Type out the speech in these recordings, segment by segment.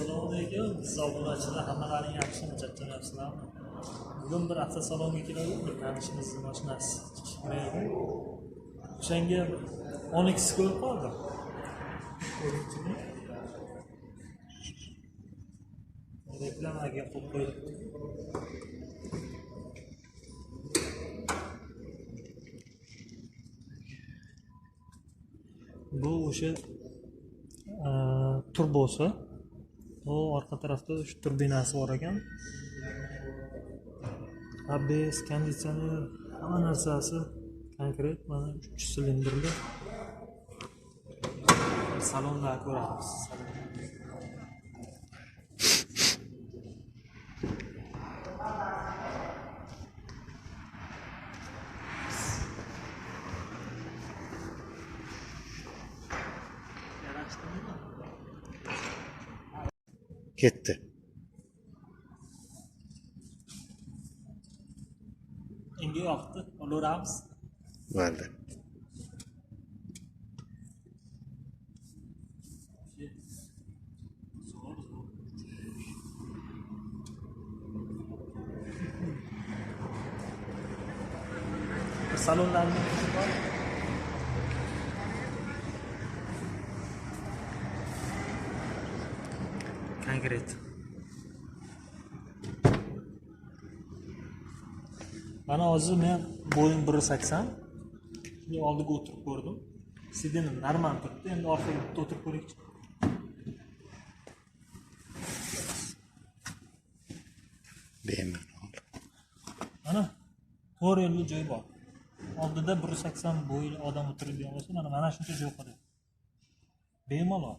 siz obunachilar hammalaring yaxshimi charchamayapsizlarmi bugun bir avtosalonga keldik bir tanishimizni mashinasi o'shanga onyx ko'rib qoldim reklamaga qo'yib qo'yibdi bu o'sha turbosi u orqa tarafda shu turbinasi bor ekan abs konditsioner hamma narsasi konkret mana uch silindrli salonda ko'ramiz yarashdimi Ketdi. Menga yoqdi, olaveramiz. Mayli. Salonlarni konkret. Mana hozir men bo'yim 180. Men oldiga o'tirib ko'rdim. Sidinim normal turibdi. Endi orqaga bitta o'tirib ko'raylikchi. Bemalol. Mana to'rt yo'lli joy bor. Oldida 180 bo'yli odam o'tiradigan bo'lsa, mana mana shuncha joy qoladi. Bemalol.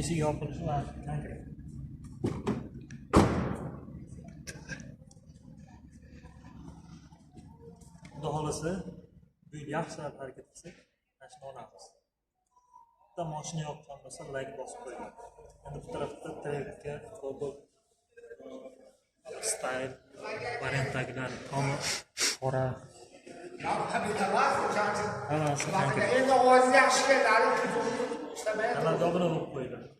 Eshik yopilishi va konkret. Xudo xohlasa, bu yil yaxshilab harakat qilsak, mana shuni olamiz. bitta moshina yoqqan bo'lsa layk bosib qo'ying endi bu tarafda trekka robot style variantdagilar tomi qora hammasi Endi ovozni yaxshi Ela dobra no coelho.